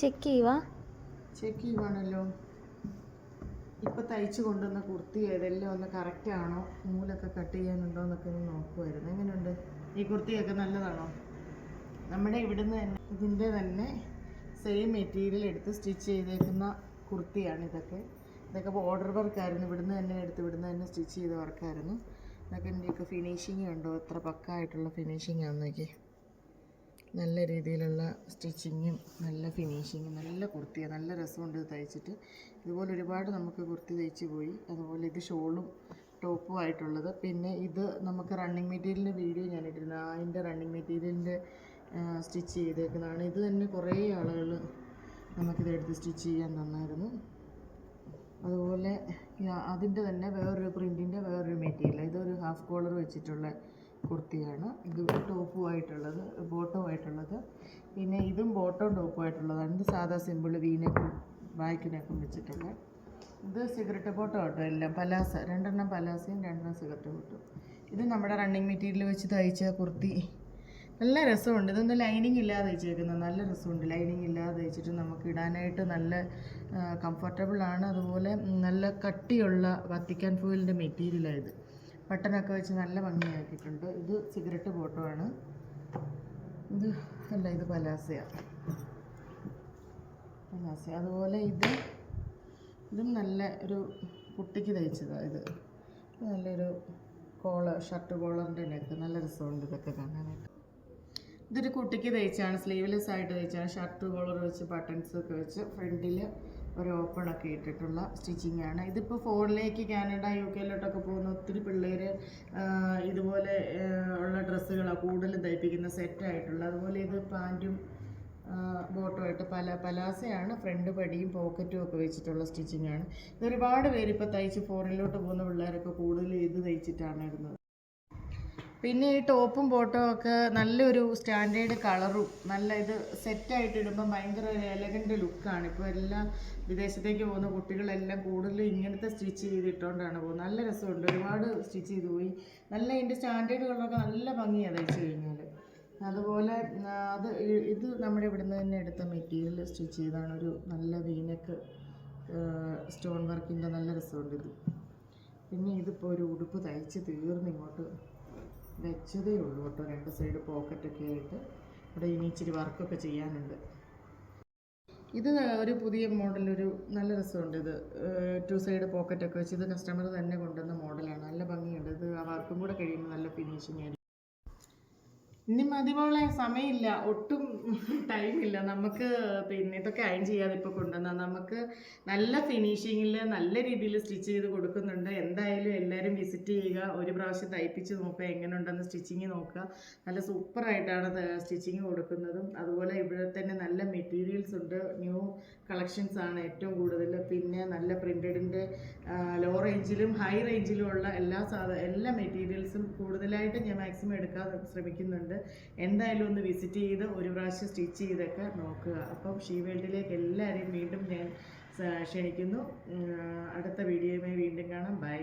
Check ചെയ്യുക check ചെയ്യുവാണല്ലോ. ഇപ്പം തയ്ച്ചു കൊണ്ടുവന്ന കുർത്തി ഏതെല്ലാം ഒന്ന് കറക്റ്റ് ആണോ? നൂലൊക്കെ കട്ട് ചെയ്യാനുണ്ടോ എന്നൊക്കെ ഒന്ന് നോക്കുമായിരുന്നു എങ്ങനെയുണ്ട്? ഈ കുർത്തിയൊക്കെ നല്ലതാണോ? നമ്മുടെ ഇവിടുന്ന് തന്നെ ഇതിന്റെ തന്നെ സെയിം മെറ്റീരിയൽ എടുത്ത് സ്റ്റിച്ച് ചെയ്തേക്കുന്ന കുർത്തിയാണ് ഇതൊക്കെ. ഇതൊക്കെ ബോർഡർ വർക്കായിരുന്നു ഇവിടുന്ന് തന്നെ എടുത്ത് ഇവിടുന്ന് തന്നെ സ്റ്റിച്ച് ചെയ്ത വർക്കായിരുന്നു ഇതൊക്കെ ഇതിന്റെയൊക്കെ ഫിനിഷിങ് ഉണ്ടോ? എത്ര പക്കായിട്ടുള്ള ഫിനിഷിങ് ആണെന്നൊക്കെ നോക്കി നല്ല രീതിയിലുള്ള സ്റ്റിച്ചിങ്ങും നല്ല ഫിനിഷിങ്ങും നല്ല കുർത്തിയാണ് നല്ല രസമുണ്ട് ഇത് തയ്ച്ചിട്ട്. ഇതുപോലെ ഒരുപാട് നമുക്ക് കുർത്തി തയ്ച്ച് പോയി. അതുപോലെ ഇത് ഷോളും ടോപ്പും ആയിട്ടുള്ളത്. പിന്നെ ഇത് നമുക്ക് റണ്ണിങ് മെറ്റീരിയലിന്റെ വീഡിയോ ഞാൻ ഇട്ടിരുന്നു അതിന്റെ റണ്ണിങ് മെറ്റീരിയലിന്റെ സ്റ്റിച്ച് ചെയ്തേക്കുന്നതാണ്. ഇത് തന്നെ കുറേ ആളുകൾ നമുക്കിത് എടുത്ത് സ്റ്റിച്ച് ചെയ്യാൻ തന്നായിരുന്നു. അതുപോലെ അതിന്റെ തന്നെ വേറൊരു പ്രിന്റിന്റെ വേറൊരു മെറ്റീരിയൽ ഇതൊരു ഹാഫ് കോളർ വെച്ചിട്ടുള്ള കുർത്തിയാണ്. ഇത് ടോപ്പുമായിട്ടുള്ളത് ബോട്ടവുമായിട്ടുള്ളത്. പിന്നെ ഇതും ബോട്ടവും ടോപ്പുമായിട്ടുള്ളതാണ് ഇത് സാധാ സിമ്പിൾ വീനക്കും ബാക്കിനൊക്കെ വെച്ചിട്ടുള്ള ഇത് സിഗരറ്റ് ബോട്ടം കേട്ടോ എല്ലാം. പലാസ. രണ്ടെണ്ണം പലാസയും രണ്ടെണ്ണം സിഗരറ്റ് ബോട്ടും ഇത് നമ്മുടെ റണ്ണിങ് മെറ്റീരിയൽ വെച്ച് തയ്ച്ച കുർത്തി. നല്ല രസമുണ്ട്. ഇതൊന്നും ലൈനിങ് ഇല്ലാതെ തയ്ച്ചേക്കുന്നത് നല്ല രസമുണ്ട്. ലൈനിങ് ഇല്ലാതെ തയ്ച്ചിട്ട് നമുക്ക് ഇടാനായിട്ട് നല്ല കംഫർട്ടബിളാണ് അതുപോലെ നല്ല കട്ടിയുള്ള വത്തിക്കാൻ ഫോയിലിന്റെ മെറ്റീരിയലാണ് ഇത്. ബട്ടനൊക്കെ വെച്ച് നല്ല ഭംഗിയാക്കിയിട്ടുണ്ട്. ഇത് സിഗരറ്റ് ഫോട്ടോ ആണ് ഇത് അല്ല ഇത് പലാസയ. പലാസയ. അതുപോലെ ഇത് ഇതും നല്ല ഒരു കുട്ടിക്ക് തയ്ച്ചതാണ് ഇത്. നല്ലൊരു കോളർ ഷർട്ട് കോളറിന്റെ നെക്ക്. നല്ല രസമുണ്ട് ഇതൊക്കെ കാണാനായിട്ട്. ഇതൊരു കുട്ടിക്ക് തയ്ച്ചാണ്. സ്ലീവ്ലെസ് ആയിട്ട് തയ്ച്ചാണ്. ഷർട്ട് കോളർ വെച്ച് ബട്ടൺസ് ഒക്കെ വെച്ച് ഫ്രണ്ടിൽ ഒരു ഓപ്പണൊക്കെ ഇട്ടിട്ടുള്ള സ്റ്റിച്ചിങ് ആണ് ഇതിപ്പോൾ ഫോണിലേക്ക് കാനഡ യു കെയിലോട്ടൊക്കെ പോകുന്ന ഒത്തിരി പിള്ളേർ ഇതുപോലെ ഉള്ള ഡ്രസ്സുകളാണ് കൂടുതലും തയ്പ്പിക്കുന്ന സെറ്റായിട്ടുള്ള അതുപോലെ ഇത് പാന്റും ബോട്ടുമായിട്ട് പല പലാസയാണ് ഫ്രണ്ട് പടിയും പോക്കറ്റും ഒക്കെ വെച്ചിട്ടുള്ള സ്റ്റിച്ചിങ് ആണ് ഇത് ഒരുപാട് പേര് ഇപ്പോൾ തയ്ച്ച് ഫോറിനിലോട്ട് പോകുന്ന പിള്ളേരൊക്കെ കൂടുതൽ ഇത് തയ്ച്ചിട്ടാണ് ഇടുന്നത്. പിന്നെ ഈ ടോപ്പും ബോട്ടും ഒക്കെ നല്ലൊരു സ്റ്റാൻഡേർഡ് കളറും നല്ല ഇത് സെറ്റായിട്ട് ഇടുമ്പോൾ ഭയങ്കര ഒരു എലഗന്റ് ലുക്കാണ് ഇപ്പോൾ എല്ലാം വിദേശത്തേക്ക് പോകുന്ന കുട്ടികളെല്ലാം കൂടുതലും ഇങ്ങനത്തെ സ്റ്റിച്ച് ചെയ്തിട്ടുകൊണ്ടാണ് പോകുന്നത്. നല്ല രസമുണ്ട്. ഒരുപാട് സ്റ്റിച്ച് ചെയ്ത് പോയി. നല്ല ഇതിന്റെ സ്റ്റാൻഡേർഡ് കളറൊക്കെ നല്ല ഭംഗിയാണ് തയ്ച്ച് കഴിഞ്ഞാൽ അതുപോലെ അത് ഇത് നമ്മുടെ ഇവിടുന്ന് തന്നെ എടുത്ത മെറ്റീരിയൽ സ്റ്റിച്ച് ചെയ്താണ് ഒരു നല്ല വീനക്ക് സ്റ്റോൺ വർക്കിന്റെ നല്ല രസമുണ്ട് ഇത്. പിന്നെ ഇതിപ്പോൾ ഒരു ഉടുപ്പ് തയ്ച്ച് തീർന്ന് ഇങ്ങോട്ട് വെച്ചതേ ഉള്ളൂ കേട്ടോ. രണ്ട് സൈഡ് പോക്കറ്റൊക്കെ ആയിട്ട് ഇവിടെ ഇനി ഇച്ചിരി വർക്കൊക്കെ ചെയ്യാനുണ്ട്. ഇത് ഒരു പുതിയ മോഡൽ ഒരു നല്ല രസമുണ്ട് ഇത്. ടു സൈഡ് പോക്കറ്റൊക്കെ വെച്ച് ഇത് കസ്റ്റമർ തന്നെ കൊണ്ടുവന്ന മോഡലാണ് നല്ല ഭംഗിയുണ്ട്. ഇത് ആ വർക്കും കൂടെ കഴിയുമ്പോൾ നല്ല ഫിനിഷിങ് ആയിരിക്കും. ഇനി മതിമോളെ സമയമില്ല. ഒട്ടും ടൈമില്ല. നമുക്ക് പിന്നെ ഇതൊക്കെ അയൺ ചെയ്യാതെ ഇപ്പോൾ കൊണ്ടുവന്നാൽ നമുക്ക് നല്ല ഫിനിഷിങ്ങിൽ നല്ല രീതിയിൽ സ്റ്റിച്ച് ചെയ്ത് കൊടുക്കുന്നുണ്ട്. എന്തായാലും എല്ലാവരും വിസിറ്റ് ചെയ്യുക. ഒരു പ്രാവശ്യം തയ്പ്പിച്ച് നോക്കുക. എങ്ങനെ ഉണ്ടെന്ന് സ്റ്റിച്ചിങ് നോക്കുക. നല്ല സൂപ്പറായിട്ടാണ് സ്റ്റിച്ചിങ് കൊടുക്കുന്നതും. അതുപോലെ ഇവിടെ തന്നെ നല്ല മെറ്റീരിയൽസ് ഉണ്ട്. ന്യൂ കളക്ഷൻസ് ആണ് ഏറ്റവും കൂടുതൽ. പിന്നെ നല്ല പ്രിന്റഡിന്റെ ലോ റേഞ്ചിലും ഹൈ റേഞ്ചിലും ഉള്ള എല്ലാ സാധ എല്ലാ മെറ്റീരിയൽസും കൂടുതലായിട്ട് ഞാൻ മാക്സിമം എടുക്കാൻ ശ്രമിക്കുന്നുണ്ട്. എന്തായാലും ഒന്ന് വിസിറ്റ് ചെയ്ത് ഒരു പ്രാവശ്യം സ്റ്റിച്ച് ചെയ്തൊക്കെ നോക്കുക. അപ്പം ഷീ വേൾഡിലേക്ക് എല്ലാവരെയും വീണ്ടും ഞാൻ ക്ഷണിക്കുന്നു. അടുത്ത വീഡിയോയുമായി വീണ്ടും കാണാം. ബൈ